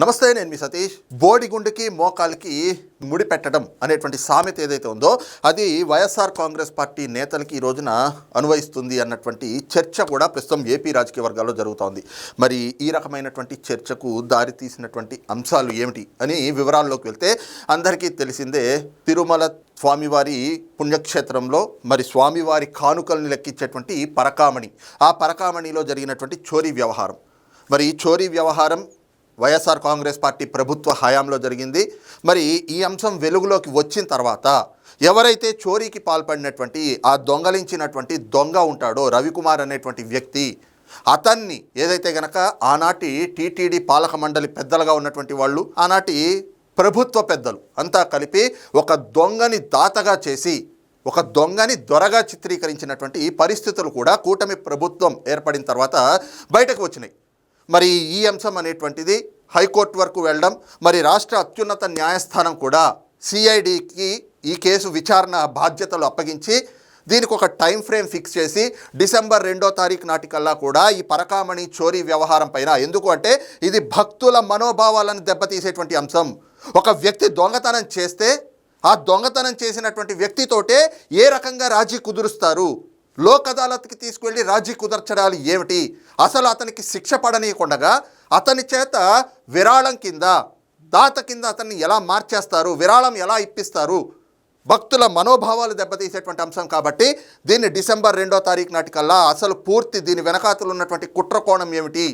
నమస్తే నేను మీ సతీష్. బోడిగుండుకి మోకాలికి ముడి పెట్టడం అనేటువంటి సామెత ఏదైతే ఉందో అది వైఎస్ఆర్ కాంగ్రెస్ పార్టీ నేతలకి ఈ రోజున అనువయిస్తుంది అన్నటువంటి చర్చ కూడా ప్రస్తుతం ఏపీ రాజకీయ వర్గాల్లో జరుగుతోంది. మరి ఈ రకమైనటువంటి చర్చకు దారి తీసినటువంటి అంశాలు ఏమిటి అని వివరాల్లోకి వెళ్తే అందరికీ తెలిసిందే తిరుమల స్వామివారి పుణ్యక్షేత్రంలో మరి స్వామివారి కానుకల్ని లెక్కించేటువంటి పరకామణి. ఆ పరకామణిలో జరిగినటువంటి చోరీ వ్యవహారం. మరి చోరీ వ్యవహారం వైఎస్ఆర్ కాంగ్రెస్ పార్టీ ప్రభుత్వ హయాంలో జరిగింది. మరి ఈ అంశం వెలుగులోకి వచ్చిన తర్వాత ఎవరైతే చోరీకి పాల్పడినటువంటి ఆ దొంగలించినటువంటి దొంగ ఉంటాడో రవికుమార్ అనేటువంటి వ్యక్తి అతన్ని ఏదైతే గనక ఆనాటి టీటీడీ పాలక మండలి పెద్దలుగా ఉన్నటువంటి వాళ్ళు ఆనాటి ప్రభుత్వ పెద్దలు అంతా కలిపి ఒక దొంగని దాతగా చేసి ఒక దొంగని దొరగా చిత్రీకరించినటువంటి పరిస్థితులు కూడా కూటమి ప్రభుత్వం ఏర్పడిన తర్వాత బయటకు వచ్చినాయి. మరి ఈ అంశం అనేటువంటిది హైకోర్టు వరకు వెళ్ళడం మరి రాష్ట్ర అత్యున్నత న్యాయస్థానం కూడా సిఐడికి ఈ కేసు విచారణ బాధ్యతలు అప్పగించి దీనికి ఒక టైం ఫ్రేమ్ ఫిక్స్ చేసి డిసెంబర్ రెండో తారీఖు నాటికల్లా కూడా ఈ పరకామణి చోరీ వ్యవహారం పైన. ఎందుకు అంటే ఇది భక్తుల మనోభావాలను దెబ్బతీసేటువంటి అంశం. ఒక వ్యక్తి దొంగతనం చేస్తే ఆ దొంగతనం చేసినటువంటి వ్యక్తితోటే ఏ రకంగా రాజీ కుదురుస్తారు? లోక్ అదాలత్కి తీసుకువెళ్ళి రాజీ కుదర్చడాలు ఏమిటి? అసలు అతనికి శిక్ష పడనీయకుండగా అతని చేత విరాళం కింద దాత కింద అతన్ని ఎలా మార్చేస్తారు విరాళం ఎలా ఇప్పిస్తారు భక్తుల మనోభావాలు దెబ్బతీసేటువంటి అంశం కాబట్టి దీన్ని డిసెంబర్ రెండో తారీఖు నాటికల్లా అసలు పూర్తి దీని వెనకాతలు ఉన్నటువంటి కుట్ర కోణం ఏమిటి?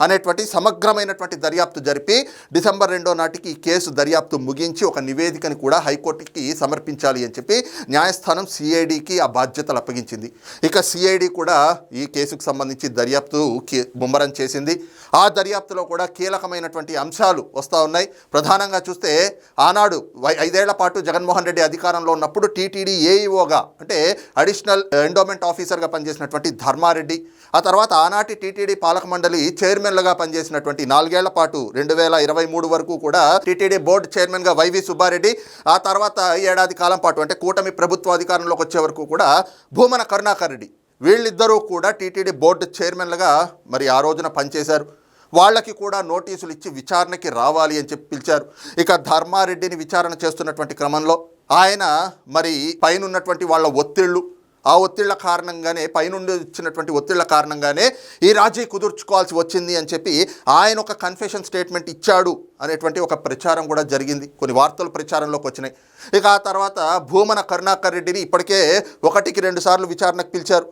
అనేటువంటి సమగ్రమైనటువంటి దర్యాప్తు జరిపి డిసెంబర్ రెండో నాటికి ఈ కేసు దర్యాప్తు ముగించి ఒక నివేదికని కూడా హైకోర్టుకి సమర్పించాలి అని చెప్పి న్యాయస్థానం సిఐడికి ఆ బాధ్యతలు అప్పగించింది. ఇక సిఐడి కూడా ఈ కేసుకు సంబంధించి దర్యాప్తు ముమ్మరం చేసింది. ఆ దర్యాప్తులో కూడా కీలకమైనటువంటి అంశాలు వస్తూ ఉన్నాయి. ప్రధానంగా చూస్తే ఆనాడు వై- ఐదేళ్ళ పాటు జగన్మోహన్ రెడ్డి అధికారంలో ఉన్నప్పుడు టీటీడీ ఏఈఓగా అంటే అడిషనల్ ఎండోమెంట్ ఆఫీసర్గా పనిచేసినటువంటి ధర్మారెడ్డి ఆ తర్వాత ఆనాటి టీటీడీ పాలక మండలి చైర్మన్లుగా పనిచేసినటువంటి నాలుగేళ్ళ పాటు రెండు వేల ఇరవై మూడు వరకు కూడా టీటీడీ బోర్డు చైర్మన్గా వైవి సుబ్బారెడ్డి ఆ తర్వాత ఏడాది కాలం పాటు అంటే కూటమి ప్రభుత్వ అధికారంలోకి వచ్చే వరకు కూడా భూమన కరుణాకర్ రెడ్డి. వీళ్ళిద్దరూ కూడా టీటీడీ బోర్డు చైర్మన్లుగా మరి ఆ రోజున పనిచేశారు. వాళ్ళకి కూడా నోటీసులు ఇచ్చి విచారణకి రావాలి అని చెప్పి పిలిచారు. ఇక ధర్మారెడ్డిని విచారణ చేస్తున్నటువంటి క్రమంలో ఆయన మరి పైన ఉన్నటువంటి వాళ్ళ ఒత్తిళ్ళు ఆ ఒత్తిళ్ళ కారణంగానే పైనుండి వచ్చినటువంటి ఒత్తిళ్ళ కారణంగానే ఈ రాజీ కుదుర్చుకోవాల్సి వచ్చింది అని చెప్పి ఆయన ఒక కన్ఫెషన్ స్టేట్మెంట్ ఇచ్చాడు అనేటువంటి ఒక ప్రచారం కూడా జరిగింది. కొన్ని వార్తలు ప్రచారంలోకి వచ్చినాయి. ఇక ఆ తర్వాత భూమన కరుణాకర్ రెడ్డిని ఇప్పటికే ఒకటికి రెండు సార్లు విచారణకు పిలిచారు.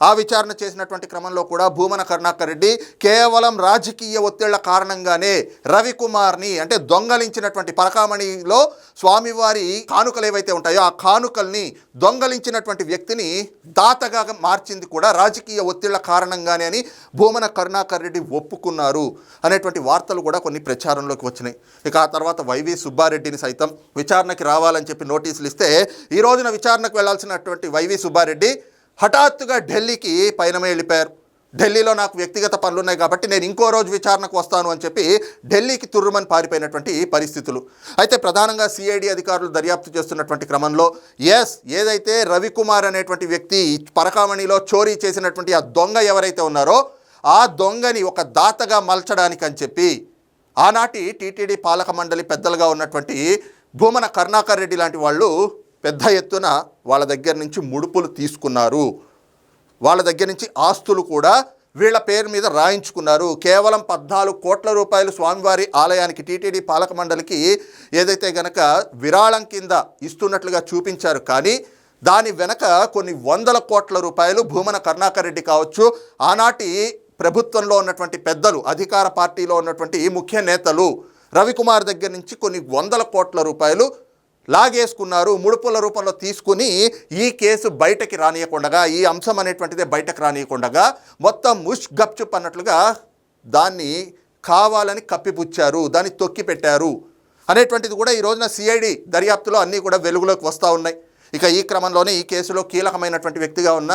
ఆ విచారణ చేసినటువంటి క్రమంలో కూడా భూమన కరుణాకర్ రెడ్డి కేవలం రాజకీయ ఒత్తిళ్ళ కారణంగానే రవికుమార్ని అంటే దొంగలించినటువంటి పరకామణిలో స్వామివారి కానుకలు ఏవైతే ఉంటాయో ఆ కానుకల్ని దొంగలించినటువంటి వ్యక్తిని దాతగా మార్చింది కూడా రాజకీయ ఒత్తిళ్ళ కారణంగానే అని భూమన కరుణాకర్ రెడ్డి ఒప్పుకున్నారు అనేటువంటి వార్తలు కూడా కొన్ని ప్రచారంలోకి వచ్చినాయి. ఇక ఆ తర్వాత వైవి సుబ్బారెడ్డిని సైతం విచారణకి రావాలని చెప్పి నోటీసులు ఇస్తే ఈ రోజున విచారణకు వెళ్ళాల్సినటువంటి వైవి సుబ్బారెడ్డి హఠాత్తుగా ఢిల్లీకి పయనమే వెళ్ళిపోయారు. ఢిల్లీలో నాకు వ్యక్తిగత పనులు ఉన్నాయి కాబట్టి నేను ఇంకో రోజు విచారణకు వస్తాను అని చెప్పి ఢిల్లీకి తుర్రుమని పారిపోయినటువంటి పరిస్థితులు. అయితే ప్రధానంగా సిఐడి అధికారులు దర్యాప్తు చేస్తున్నటువంటి క్రమంలో ఎస్ ఏదైతే రవికుమార్ అనేటువంటి వ్యక్తి పరకామణిలో చోరీ చేసినటువంటి ఆ దొంగ ఎవరైతే ఉన్నారో ఆ దొంగని ఒక దాతగా మలచడానికి అని చెప్పి ఆనాటి టీటీడీ పాలక మండలి పెద్దలుగా ఉన్నటువంటి భూమన కరుణాకర్ రెడ్డి లాంటి వాళ్ళు పెద్ద ఎత్తున వాళ్ళ దగ్గర నుంచి ముడుపులు తీసుకున్నారు. వాళ్ళ దగ్గర నుంచి ఆస్తులు కూడా వీళ్ళ పేరు మీద రాయించుకున్నారు. కేవలం పద్నాలుగు కోట్ల రూపాయలు స్వామివారి ఆలయానికి టీటీడీ పాలక మండలికి ఏదైతే గనక విరాళం కింద ఇస్తున్నట్లుగా చూపించారు. కానీ దాని వెనక కొన్ని వందల కోట్ల రూపాయలు భూమన కరుణాకర్ రెడ్డి కావచ్చు ఆనాటి ప్రభుత్వంలో ఉన్నటువంటి పెద్దలు అధికార పార్టీలో ఉన్నటువంటి ముఖ్య నేతలు రవికుమార్ దగ్గర నుంచి కొన్ని వందల కోట్ల రూపాయలు లాగేసుకున్నారు ముడుపుల రూపంలో తీసుకుని ఈ కేసు బయటకి రానియకుండగా ఈ అంశం అనేటువంటిది బయటకు రానియకుండగా మొత్తం ముష్ గప్చుప్ అన్నట్లుగా దాన్ని కావాలని కప్పిపుచ్చారు దాన్ని తొక్కి పెట్టారు అనేటువంటిది కూడా ఈ రోజున సిఐడి దర్యాప్తులో అన్నీ కూడా వెలుగులోకి వస్తూ ఉన్నాయి. ఇక ఈ క్రమంలోనే ఈ కేసులో కీలకమైనటువంటి వ్యక్తిగా ఉన్న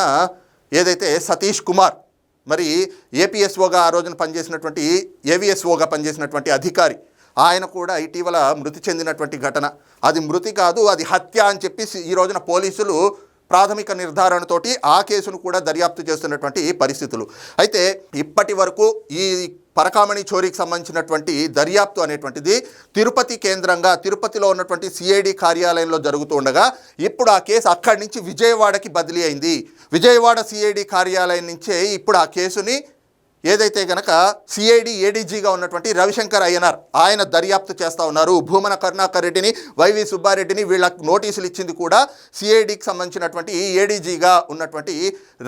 ఏదైతే సతీష్ కుమార్ మరి ఏపీఎస్ఓగా ఆ రోజున పనిచేసినటువంటి ఏవిఎస్ఓగా పనిచేసినటువంటి అధికారి ఆయన కూడా ఇటీవల మృతి చెందినటువంటి ఘటన. అది మృతి కాదు అది హత్య అని చెప్పి ఈ రోజున పోలీసులు ప్రాథమిక నిర్ధారణతోటి ఆ కేసును కూడా దర్యాప్తు చేస్తున్నటువంటి పరిస్థితులు. అయితే ఇప్పటి వరకు ఈ పరకామణి చోరీకి సంబంధించినటువంటి దర్యాప్తు అనేటువంటిది తిరుపతి కేంద్రంగా తిరుపతిలో ఉన్నటువంటి సిఐడి కార్యాలయంలో జరుగుతూ ఉండగా ఇప్పుడు ఆ కేసు అక్కడి నుంచి విజయవాడకి బదిలీ అయింది. విజయవాడ సిఐడి కార్యాలయం నుంచే ఇప్పుడు ఆ కేసుని ఏదైతే గనక సిఐడి ఏడీజీగా ఉన్నటువంటి రవిశంకర్ అయ్యనార్ ఆయన దర్యాప్తు చేస్తూ ఉన్నారు. భూమన కరుణాకర్ రెడ్డిని వైవి సుబ్బారెడ్డిని వీళ్ళకు నోటీసులు ఇచ్చింది కూడా సిఐడికి సంబంధించినటువంటి ఏడీజీగా ఉన్నటువంటి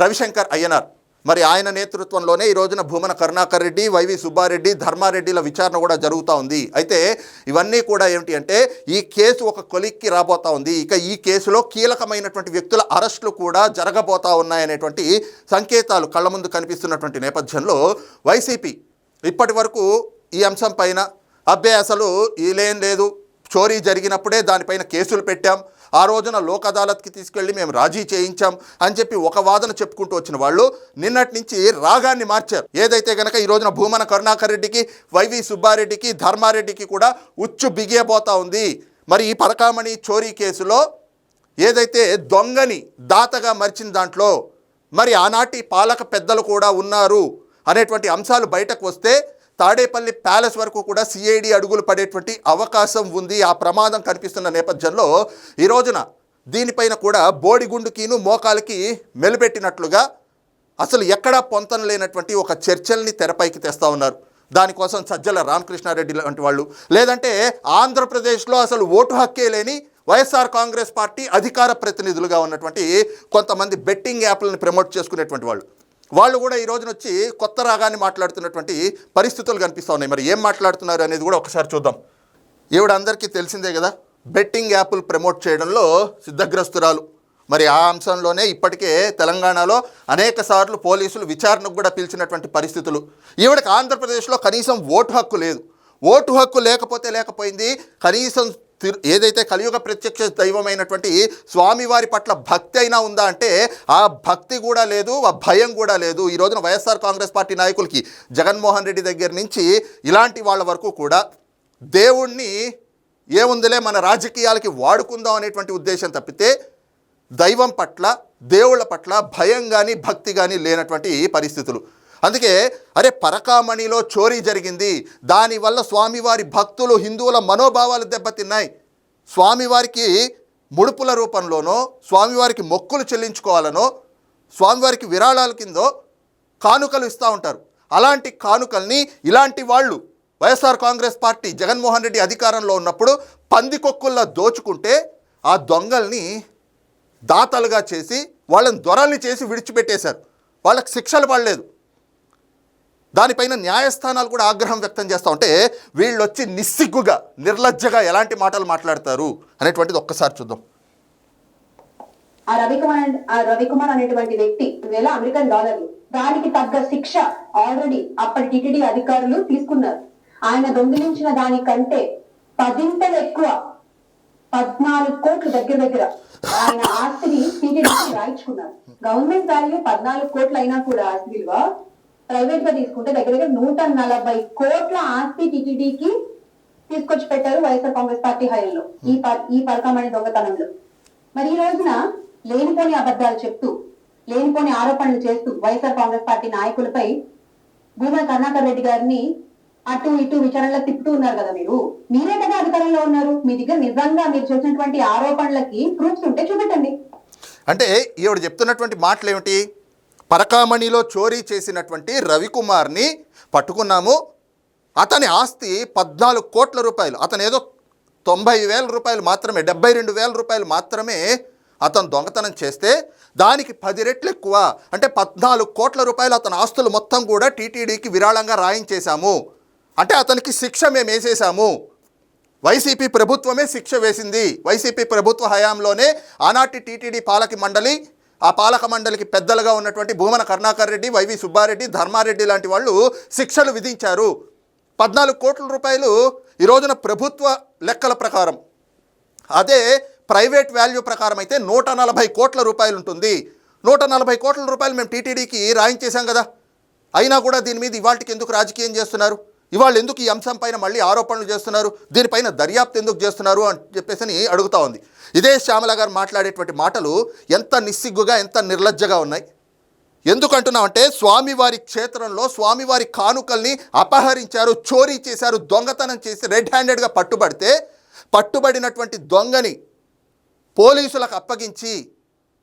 రవిశంకర్ అయ్యనార్. మరి ఆయన నేతృత్వంలోనే ఈ రోజున భూమన కరుణాకర్ రెడ్డి వైవి సుబ్బారెడ్డి ధర్మారెడ్డిల విచారణ కూడా జరుగుతూ ఉంది. అయితే ఇవన్నీ కూడా ఏమిటి అంటే ఈ కేసు ఒక కొలిక్కి రాబోతా ఉంది. ఇక ఈ కేసులో కీలకమైనటువంటి వ్యక్తుల అరెస్టులు కూడా జరగబోతా ఉన్నాయనేటువంటి సంకేతాలు కళ్ళ ముందు కనిపిస్తున్నటువంటి నేపథ్యంలో వైసీపీ ఇప్పటి వరకు ఈ అంశం పైన అబ్బే అసలు ఇలేం లేదు. చోరీ జరిగినప్పుడే దానిపైన కేసులు పెట్టాం. ఆ రోజున లోక్ అదాలత్కి తీసుకెళ్ళి మేము రాజీ చేయించాం అని చెప్పి ఒక వాదన చెప్పుకుంటూ వచ్చిన వాళ్ళు నిన్నటి నుంచి రాగాన్ని మార్చారు. ఏదైతే గనక ఈ రోజున భూమన కరుణాకర్ రెడ్డికి వైవి సుబ్బారెడ్డికి ధర్మారెడ్డికి కూడా ఉచ్చు బిగియబోతా ఉంది. మరి ఈ పరకామణి చోరీ కేసులో ఏదైతే దొంగని దాతగా మరిచిన దాంట్లో మరి ఆనాటి పాలక పెద్దలు కూడా ఉన్నారు అనేటువంటి అంశాలు బయటకు వస్తే తాడేపల్లి ప్యాలెస్ వరకు కూడా సిఐడి అడుగులు పడేటువంటి అవకాశం ఉంది. ఆ ప్రమాదం కనిపిస్తున్న నేపథ్యంలో ఈ రోజున దీనిపైన కూడా బోడిగుండుకిను మోకాలకి మెలిపెట్టినట్లుగా అసలు ఎక్కడా పొంతన లేనటువంటి ఒక చర్చల్ని తెరపైకి తెస్తా ఉన్నారు. దానికోసం సజ్జల రామకృష్ణారెడ్డి లాంటి వాళ్ళు. లేదంటే ఆంధ్రప్రదేశ్లో అసలు ఓటు హక్కే లేని వైఎస్ఆర్ కాంగ్రెస్ పార్టీ అధికార ప్రతినిధులుగా ఉన్నటువంటి కొంతమంది బెట్టింగ్ యాప్లను ప్రమోట్ చేసుకునేటువంటి వాళ్ళు. వాళ్ళు కూడా ఈ రోజున వచ్చి కొత్త రాగాన్ని మాట్లాడుతున్నటువంటి పరిస్థితులు కనిపిస్తూ ఉన్నాయి. మరి ఏం మాట్లాడుతున్నారు అనేది కూడా ఒకసారి చూద్దాం. ఈవిడ అందరికీ తెలిసిందే కదా బెట్టింగ్ యాప్లు ప్రమోట్ చేయడంలో సిద్ధగ్రస్తురాలు. మరి ఆ అంశంలోనే ఇప్పటికే తెలంగాణలో అనేక సార్లు పోలీసులు విచారణకు కూడా పిలిచినటువంటి పరిస్థితులు. ఈవిడకి ఆంధ్రప్రదేశ్లో కనీసం ఓటు హక్కు లేదు. ఓటు హక్కు లేకపోతే లేకపోయింది కనీసం ఏదైతే కలియుగ ప్రత్యక్ష దైవమైనటువంటి స్వామివారి పట్ల భక్తి అయినా ఉందా అంటే ఆ భక్తి కూడా లేదు ఆ భయం కూడా లేదు. ఈ రోజున వైఎస్ఆర్ కాంగ్రెస్ పార్టీ నాయకులకి జగన్మోహన్ రెడ్డి దగ్గర నుంచి ఇలాంటి వాళ్ళ వరకు కూడా దేవుణ్ణి ఏముందిలే మన రాజకీయాలకి వాడుకుందాం అనేటువంటి ఉద్దేశం తప్పితే దైవం పట్ల దేవుళ్ళ పట్ల భయం కానీ భక్తి కానీ లేనటువంటి పరిస్థితులు. అందుకే అరే పరకామణిలో చోరీ జరిగింది. దానివల్ల స్వామివారి భక్తులు హిందువుల మనోభావాలు దెబ్బతిన్నాయి. స్వామివారికి ముడుపుల రూపంలోనో స్వామివారికి మొక్కులు చెల్లించుకోవాలనో స్వామివారికి విరాళాల కిందో కానుకలు ఇస్తూ ఉంటారు. అలాంటి కానుకల్ని ఇలాంటి వాళ్ళు వైఎస్ఆర్ కాంగ్రెస్ పార్టీ జగన్మోహన్ రెడ్డి అధికారంలో ఉన్నప్పుడు పందికొక్కుల్లా దోచుకుంటే ఆ దొంగల్ని దాతలుగా చేసి వాళ్ళని దొరల్ని చేసి విడిచిపెట్టేశారు. వాళ్ళకి శిక్షలు పడలేదు. దానిపైన న్యాయస్థానాలు కూడా ఆగ్రహం వ్యక్తం చేస్తూ ఉంటే వీళ్ళు వచ్చి నిస్సిగ్గుగా నిర్లజ్జగా ఎలాంటి మాటలు మాట్లాడతారు అనేటువంటిది ఒక్కసారి చూద్దాం. ఆ రవికుమార్ ఆ రవికుమార్ అనేటువంటి వ్యక్తి వేల అమెరికన్ డాలర్లు దానికి తగ్గ శిక్ష ఆల్రెడీ అప్పటి టిటిడి అధికారులు తీసుకున్నారు. ఆయన దొంగిలించిన దానికంటే పదింతలు ఎక్కువ పద్నాలుగు కోట్లు దగ్గర దగ్గర ఆయన ఆస్తిని టీటీడీకి రాయించుకున్నారు. గవర్నమెంట్ వాల్యూ పద్నాలుగు కోట్లు అయినా కూడా ఆస్తి విలువ ప్రైవేట్గా తీసుకుంటే దగ్గర దగ్గర నూట నలభై కోట్ల ఆస్తి టీటీడీకి తీసుకొచ్చి పెట్టారు వైఎస్ఆర్ కాంగ్రెస్ పార్టీ హయాంలో. ఈ ప- ఈ అనే దొంగతనంలో. మరి ఈ రోజున లేనిపోని అబద్ధాలు చెప్తూ లేనిపోని ఆరోపణలు చేస్తూ వైఎస్ఆర్ కాంగ్రెస్ పార్టీ నాయకులపై భూమా కర్ణాకర్ రెడ్డి గారిని అటు ఇటు విచారణలో తిప్పుతూ ఉన్నారు కదా మీరు. మీరే కదా అధికారంలో ఉన్నారు? మీ దగ్గర నిజంగా మీరు చేసినటువంటి ఆరోపణలకి ప్రూఫ్స్ ఉంటే చూపెట్టండి. అంటే ఈవిడ చెప్తున్నటువంటి మాటలు ఏమిటి పరకామణిలో చోరీ చేసినటువంటి రవికుమార్ని పట్టుకున్నాము. అతని ఆస్తి పద్నాలుగు కోట్ల రూపాయలు. అతను ఏదో తొంభై వేల రూపాయలు మాత్రమే డెబ్బై రెండు వేల రూపాయలు మాత్రమే అతను దొంగతనం చేస్తే దానికి పది రెట్లు ఎక్కువ. అంటే పద్నాలుగు కోట్ల రూపాయలు అతని ఆస్తులు మొత్తం కూడా టీటీడీకి విరాళంగా రాయించేశాము. అంటే అతనికి శిక్ష మేము వేసేసాము వైసీపీ ప్రభుత్వమే శిక్ష వేసింది. వైసీపీ ప్రభుత్వ హయాంలోనే ఆనాటి టీటీడీ పాలక మండలి ఆ పాలక మండలికి పెద్దలుగా ఉన్నటువంటి భూమన కరుణాకర్ రెడ్డి వైవి సుబ్బారెడ్డి ధర్మారెడ్డి లాంటి వాళ్ళు శిక్షలు విధించారు. పద్నాలుగు కోట్ల రూపాయలు ఈ రోజున ప్రభుత్వ లెక్కల ప్రకారం. అదే ప్రైవేట్ వాల్యూ ప్రకారం అయితే నూట నలభై కోట్ల రూపాయలు ఉంటుంది. నూట నలభై కోట్ల రూపాయలు మేము టీటీడీకి రాయించేశాం కదా. అయినా కూడా దీని మీద ఇవాళకి ఎందుకు రాజకీయం చేస్తున్నారు? ఇవాళ ఎందుకు ఈ అంశం పైన మళ్ళీ ఆరోపణలు చేస్తున్నారు? దీనిపైన దర్యాప్తు ఎందుకు చేస్తున్నారు? అని చెప్పేసి అని అడుగుతా ఉంది. ఇదే శ్యామల గారు మాట్లాడేటువంటి మాటలు ఎంత నిస్సిగ్గుగా ఎంత నిర్లజ్జగా ఉన్నాయి? ఎందుకంటున్నామంటే స్వామివారి క్షేత్రంలో స్వామివారి కానుకల్ని అపహరించారు చోరీ చేశారు దొంగతనం చేసి రెడ్ హ్యాండెడ్గా పట్టుబడితే పట్టుబడినటువంటి దొంగని పోలీసులకు అప్పగించి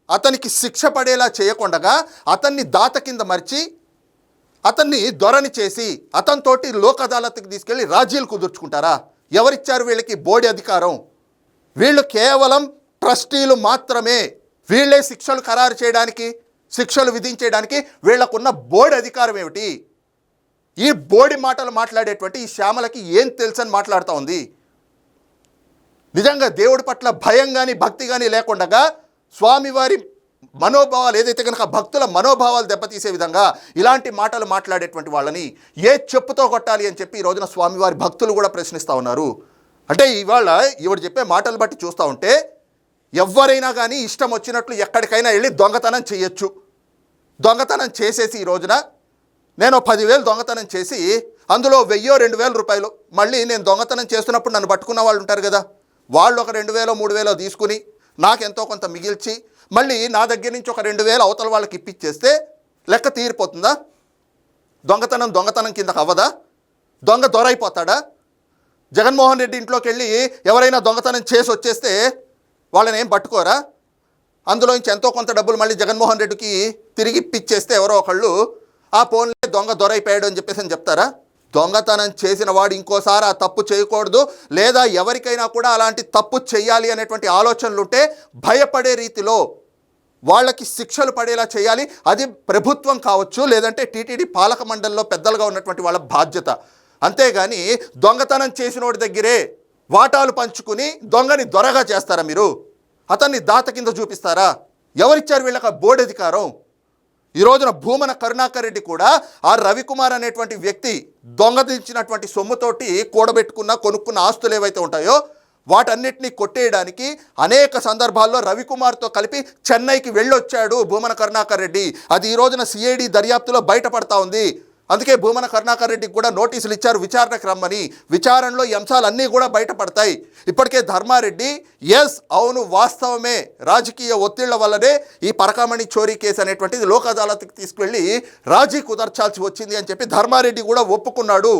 అతనికి శిక్ష పడేలా చేయకుండగా అతన్ని దాత కింద మర్చి అతన్ని దొరని చేసి అతనితోటి లోక్ అదాలత్కి తీసుకెళ్ళి రాజీలు కుదుర్చుకుంటారా? ఎవరిచ్చారు వీళ్ళకి బోర్డు అధికారం? వీళ్ళు కేవలం ట్రస్టీలు మాత్రమే. వీళ్ళే శిక్షలు ఖరారు చేయడానికి శిక్షలు విధించేయడానికి వీళ్ళకున్న బోర్డు అధికారం ఏమిటి? ఈ బోడి మాటలు మాట్లాడేటువంటి ఈ శ్యామలకి ఏం తెలుసని మాట్లాడుతూ ఉంది. నిజంగా దేవుడి పట్ల భయం కానీ భక్తి కానీ లేకుండగా స్వామివారి మనోభావాలు ఏదైతే కనుక భక్తుల మనోభావాలు దెబ్బతీసే విధంగా ఇలాంటి మాటలు మాట్లాడేటువంటి వాళ్ళని ఏ చెప్పుతో కొట్టాలి అని చెప్పి ఈ రోజున స్వామివారి భక్తులు కూడా ప్రశ్నిస్తూ ఉన్నారు. అంటే ఇవాళ ఈవిడ చెప్పే మాటలు బట్టి చూస్తూ ఉంటే ఎవరైనా కానీ ఇష్టం వచ్చినట్లు ఎక్కడికైనా వెళ్ళి దొంగతనం చేయొచ్చు. దొంగతనం చేసేసి ఈ రోజున నేను పదివేలు దొంగతనం చేసి అందులో వెయ్యో రెండు వేల రూపాయలు మళ్ళీ నేను దొంగతనం చేస్తున్నప్పుడు నన్ను పట్టుకున్న వాళ్ళు ఉంటారు కదా. వాళ్ళు ఒక రెండు వేలో మూడు వేలో తీసుకుని నాకు ఎంతో కొంత మిగిల్చి మళ్ళీ నా దగ్గర నుంచి ఒక రెండు వేలు అవతల వాళ్ళకి ఇప్పించేస్తే లెక్క తీరిపోతుందా? దొంగతనం దొంగతనం కిందకు అవ్వదా? దొంగ దొరైపోతాడా? జగన్మోహన్ రెడ్డి ఇంట్లోకి వెళ్ళి ఎవరైనా దొంగతనం చేసి వచ్చేస్తే వాళ్ళని ఏం పట్టుకోరా? అందులో నుంచి ఎంతో కొంత డబ్బులు మళ్ళీ జగన్మోహన్ రెడ్డికి తిరిగి ఇప్పించేస్తే ఎవరో ఒకళ్ళు ఆ ఫోన్లే దొంగ దొరైపోయాడు అని చెప్పేసి అని చెప్తారా? దొంగతనం చేసిన వాడు ఇంకోసారి ఆ తప్పు చేయకూడదు లేదా ఎవరికైనా కూడా అలాంటి తప్పు చేయాలి అనేటువంటి ఆలోచనలు ఉంటే భయపడే రీతిలో వాళ్ళకి శిక్షలు పడేలా చేయాలి. అది ప్రభుత్వం కావచ్చు లేదంటే టీటీడీ పాలక మండలిలో పెద్దలుగా ఉన్నటువంటి వాళ్ళ బాధ్యత. అంతేగాని దొంగతనం చేసినోడి దగ్గరే వాటాలు పంచుకుని దొంగని దొరగా చేస్తారా మీరు? అతన్ని దాత కింద చూపిస్తారా? ఎవరిచ్చారు వీళ్ళకి బోర్డు అధికారం? ఈ రోజున భూమన కరుణాకర్ రెడ్డి కూడా ఆ రవికుమార్ అనేటువంటి వ్యక్తి దొంగతించినటువంటి సొమ్ముతోటి కూడబెట్టుకున్న కొనుక్కున్న ఆస్తులు ఏవైతే ఉంటాయో వాటన్నిటినీ కొట్టేయడానికి అనేక సందర్భాల్లో రవికుమార్తో కలిపి చెన్నైకి వెళ్ళొచ్చాడు భూమన కరుణాకర్ రెడ్డి. అది ఈ రోజున సిఐడి దర్యాప్తులో బయటపడతా ఉంది. అందుకే భూమన కరుణాకర్ రెడ్డికి కూడా నోటీసులు ఇచ్చారు విచారణకు రమ్మని. విచారణలో ఈ అంశాలన్నీ కూడా బయటపడతాయి. ఇప్పటికే ధర్మారెడ్డి ఎస్ అవును వాస్తవమే. రాజకీయ ఒత్తిళ్ళ వల్లనే ఈ పరకామణి చోరీ కేసు అనేటువంటిది లోక్ అదాలత్కి తీసుకువెళ్ళి రాజీ కుదర్చాల్సి వచ్చింది అని చెప్పి ధర్మారెడ్డి కూడా ఒప్పుకున్నాడు.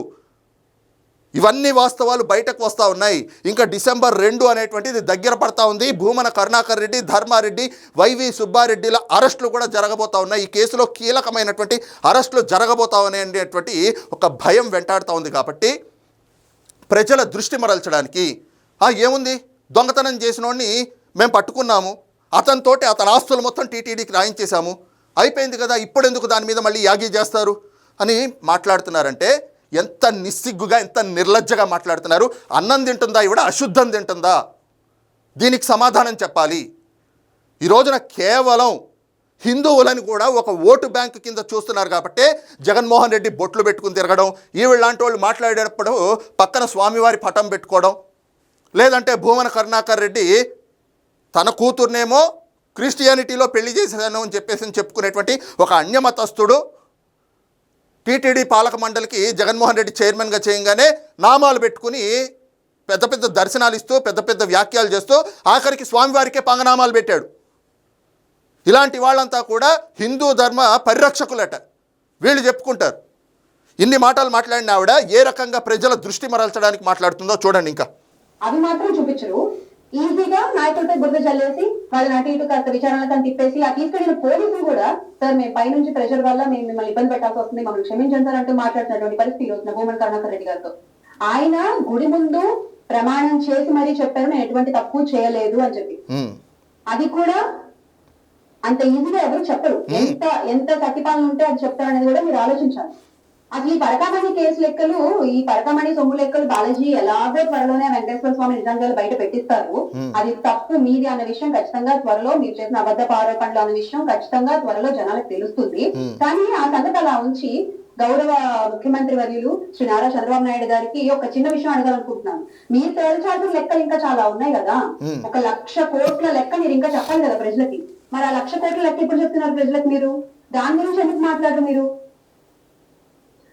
ఇవన్నీ వాస్తవాలు బయటకు వస్తూ ఉన్నాయి. ఇంకా డిసెంబర్ రెండు అనేటువంటిది దగ్గర పడతా ఉంది. భూమన కరుణాకర్ రెడ్డి ధర్మారెడ్డి వైవి సుబ్బారెడ్డిల అరెస్టులు కూడా జరగబోతా ఉన్నాయి. ఈ కేసులో కీలకమైనటువంటి అరెస్టులు జరగబోతా అనేటువంటి ఒక భయం వెంటాడుతూ ఉంది కాబట్టి ప్రజల దృష్టి మరల్చడానికి ఏముంది? దొంగతనం చేసినోడిని మేము పట్టుకున్నాము. అతనితోటి అతని ఆస్తులు మొత్తం టీటీడీకి రాయించేశాము అయిపోయింది కదా ఇప్పుడు ఎందుకు దాని మీద మళ్ళీ యాగి చేస్తారు? అని మాట్లాడుతున్నారంటే ఎంత నిస్సిగ్గుగా ఎంత నిర్లజ్జగా మాట్లాడుతున్నారు? అన్నం తింటుందా ఇవిడ అశుద్ధం తింటుందా? దీనికి సమాధానం చెప్పాలి. ఈ రోజున కేవలం హిందువులను కూడా ఒక ఓటు బ్యాంకు కింద చూస్తున్నారు కాబట్టి జగన్మోహన్ రెడ్డి బొట్లు పెట్టుకుని తిరగడం ఈవిడ లాంటి వాళ్ళు మాట్లాడేటప్పుడు పక్కన స్వామివారి పటం పెట్టుకోవడం లేదంటే భూమన కరుణాకర్ రెడ్డి తన కూతుర్నేమో క్రిస్టియానిటీలో పెళ్ళి చేసేసాను అని చెప్పేసి అని చెప్పుకునేటువంటి ఒక అన్యమతస్థుడు టీటీడీ పాలక మండలికి జగన్మోహన్ రెడ్డి చైర్మన్గా చేయగానే నామాలు పెట్టుకుని పెద్ద పెద్ద దర్శనాలు ఇస్తూ పెద్ద పెద్ద వ్యాఖ్యలు చేస్తూ ఆఖరికి స్వామివారికే పంగనామాలు పెట్టాడు. ఇలాంటి వాళ్ళంతా కూడా హిందూ ధర్మ పరిరక్షకులట. వీళ్ళు చెప్పుకుంటారు. ఇన్ని మాటలు మాట్లాడిన ఆవిడ ఏ రకంగా ప్రజల దృష్టి మరల్చడానికి మాట్లాడుతుందో చూడండి ఇంకా. అది మాత్రం చూపించరు. ఈజీగా నాయకులపై బురద చల్లేసి వాళ్ళని అటు ఇటు కాస్త విచారణలకు అని తిప్పేసి ఆ తీసుకెళ్ళిన పోలీసులు కూడా సార్ మేము పైనుంచి ప్రెషర్ వల్ల మేము మిమ్మల్ని ఇబ్బంది పెట్టాల్సి వస్తుంది మమ్మల్ని క్షమించండి సార్ అంటూ మాట్లాడుతున్నటువంటి పరిస్థితి రోజున భూమన్ కరుణాకర్ రెడ్డి గారితో. ఆయన గుడి ముందు ప్రమాణం చేసి మరీ చెప్పారు నేను ఎటువంటి తప్పు చేయలేదు అని చెప్పి. అది కూడా అంత ఈజీగా ఎవరు చెప్పరు. ఎంత ఎంత ప్రతిపాలన ఉంటే అది చెప్తారు అనేది కూడా మీరు ఆలోచించాలి. అసలు ఈ పరకామణి కేసు లెక్కలు ఈ పరకామణి సొమ్ము లెక్కలు బాలాజీ ఎలాగో త్వరలోనే వెంకటేశ్వర స్వామి నిజంగా బయట పెట్టిస్తారు. అది తప్పు మీది అన్న విషయం ఖచ్చితంగా త్వరలో మీరు చేసిన అబద్ధ ఆరోపణలు అన్న విషయం ఖచ్చితంగా త్వరలో జనాలకు తెలుస్తుంది. కానీ ఆ సంగతి అలా ఉంచి గౌరవ ముఖ్యమంత్రి వర్యులు శ్రీ నారా చంద్రబాబు నాయుడు గారికి ఒక చిన్న విషయం అడగాలనుకుంటున్నాను. మీరు తేల్చాల్సిన లెక్కలు ఇంకా చాలా ఉన్నాయి కదా? ఒక లక్ష కోట్ల లెక్క మీరు ఇంకా చెప్పాలి కదా ప్రజలకి. మరి ఆ లక్ష కోట్ల లెక్క ఇప్పుడు చెప్తున్నారు ప్రజలకు మీరు? దాని గురించి ఎందుకు మాట్లాడరు మీరు?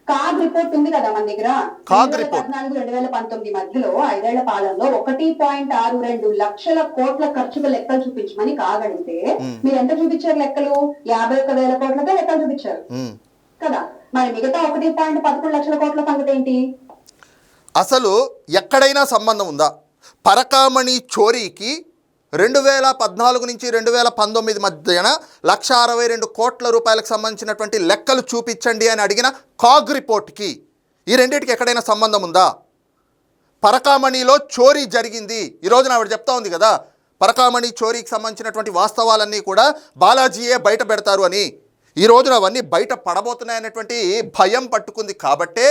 కాగ్ రిపోర్ట్ ఉంది కదా మన దగ్గర? CAG report. పద్నాలుగు రెండు వేల పంతొమ్మిది మధ్యలో ఐదేళ్ళ పాలనలో ఒకటి పాయింట్ ఆరు రెండు లక్షల కోట్ల ఖర్చుకు లెక్కలు చూపించమని కాగడితే మీరు ఎంత చూపించారు లెక్కలు? యాభై ఒక్క వేల కోట్లతో లెక్కలు చూపించారు. కదా? మరి మిగతా ఒకటి పాయింట్ పదకొండు లక్షల కోట్ల సంగతి ఏంటి? అసలు ఎక్కడైనా సంబంధం ఉందా? పరకామణి చోరీకి రెండు వేల పద్నాలుగు నుంచి రెండు వేల పంతొమ్మిది మధ్యన లక్ష అరవై రెండు కోట్ల రూపాయలకు సంబంధించినటువంటి లెక్కలు చూపించండి అని అడిగిన కాగ్ రిపోర్ట్కి ఈ రెండింటికి ఎక్కడైనా సంబంధం ఉందా? పరకామణిలో చోరీ జరిగింది. ఈ రోజున ఆవిడ చెప్తా ఉంది కదా పరకామణి చోరీకి సంబంధించినటువంటి వాస్తవాలన్నీ కూడా బాలాజీయే బయట పెడతారు అని. ఈ రోజున అవన్నీ బయట పడబోతున్నాయనేటువంటి భయం పట్టుకుంది కాబట్టే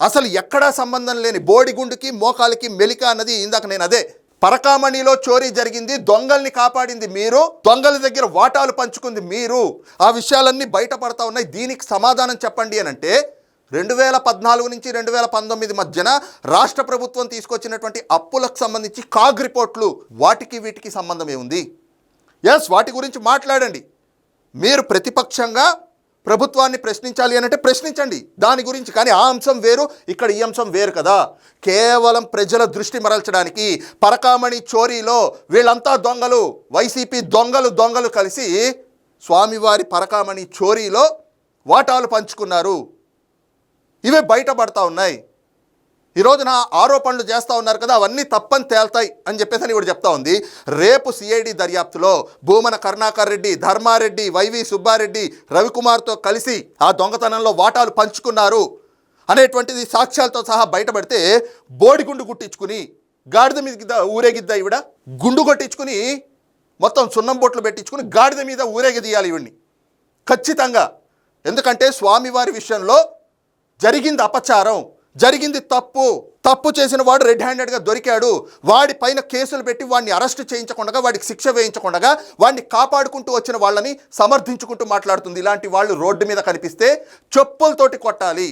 అసలు ఎక్కడా సంబంధం లేని బోడిగుండుకి మోకాలికి మెలిక అన్నది ఇందాక నేను అదే పరకామణిలో చోరీ జరిగింది దొంగల్ని కాపాడింది మీరు దొంగల దగ్గర వాటాలు పంచుకుంది మీరు. ఆ విషయాలన్నీ బయటపడతా ఉన్నాయి. దీనికి సమాధానం చెప్పండి అని అంటే రెండు వేల పద్నాలుగు నుంచి రెండు వేల పంతొమ్మిది మధ్యన రాష్ట్ర ప్రభుత్వం తీసుకొచ్చినటువంటి అప్పులకు సంబంధించి కాగ్ రిపోర్ట్లు వాటికి వీటికి సంబంధం ఏముంది? ఎస్ వాటి గురించి మాట్లాడండి. మీరు ప్రతిపక్షంగా ప్రభుత్వాన్ని ప్రశ్నించాలి అని అంటే ప్రశ్నించండి. దాని గురించి కానీ ఆ అంశం వేరు ఇక్కడ ఈ అంశం వేరు కదా. కేవలం ప్రజల దృష్టి మరల్చడానికి పరకామణి చోరీలో వీళ్ళంతా దొంగలు వైసీపీ దొంగలు దొంగలు కలిసి స్వామివారి పరకామణి చోరీలో వాటాలు పంచుకున్నారు. ఇవే బయటపడతా ఉన్నాయి. ఈ రోజున ఆరోపణలు చేస్తూ ఉన్నారు కదా అవన్నీ తప్పని తేల్తాయి అని చెప్పేసి అని కూడా చెప్తా ఉంది. రేపు సిఐడి దర్యాప్తులో భూమన కరుణాకర్ రెడ్డి ధర్మారెడ్డి వైవి సుబ్బారెడ్డి రవికుమార్తో కలిసి ఆ దొంగతనంలో వాటాలు పంచుకున్నారు అనేటువంటిది సాక్ష్యాలతో సహా బయటపడితే బోడిగుండు గుట్టించుకుని గాడిద మీద ఊరేగిద్దా ఈవిడ? గుండు కొట్టించుకుని మొత్తం సున్నం బొట్లు పెట్టించుకుని గాడిద మీద ఊరేగిదీయాలి ఈవిడ్ని. ఖచ్చితంగా. ఎందుకంటే స్వామివారి విషయంలో జరిగింది అపచారం. జరిగింది తప్పు. తప్పు చేసిన వాడు రెడ్ హ్యాండెడ్గా దొరికాడు. వాడి పైన కేసులు పెట్టి వాడిని అరెస్ట్ చేయించకుండా వాడికి శిక్ష వేయించకుండా వాడిని కాపాడుకుంటూ వచ్చిన వాళ్ళని సమర్థించుకుంటూ మాట్లాడుతుంది. ఇలాంటి వాళ్ళు రోడ్డు మీద కనిపిస్తే చెప్పులతోటి కొట్టాలి.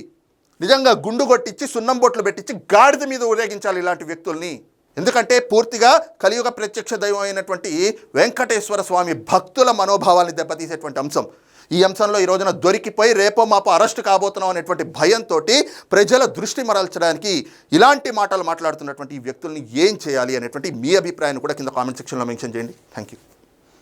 నిజంగా గుండు కొట్టించి సున్నం బొట్లు పెట్టించి గాడిద మీద ఊరేగించాలి ఇలాంటి వ్యక్తుల్ని. ఎందుకంటే పూర్తిగా కలియుగ ప్రత్యక్ష దైవం అయినటువంటి వెంకటేశ్వర స్వామి భక్తుల మనోభావాన్ని దెబ్బతీసేటువంటి అంశం. ఈ అంశంలో ఈ రోజున దొరికిపోయి రేపో మాపో అరెస్ట్ కాబోతున్నాం అనేటువంటి భయంతో ప్రజల దృష్టి మరల్చడానికి ఇలాంటి మాటలు మాట్లాడుతున్నటువంటి ఈ వ్యక్తుల్ని ఏం చేయాలి అనేటువంటి మీ అభిప్రాయాన్ని కూడా కింద కామెంట్ సెక్షన్లో మెన్షన్ చేయండి. Thank you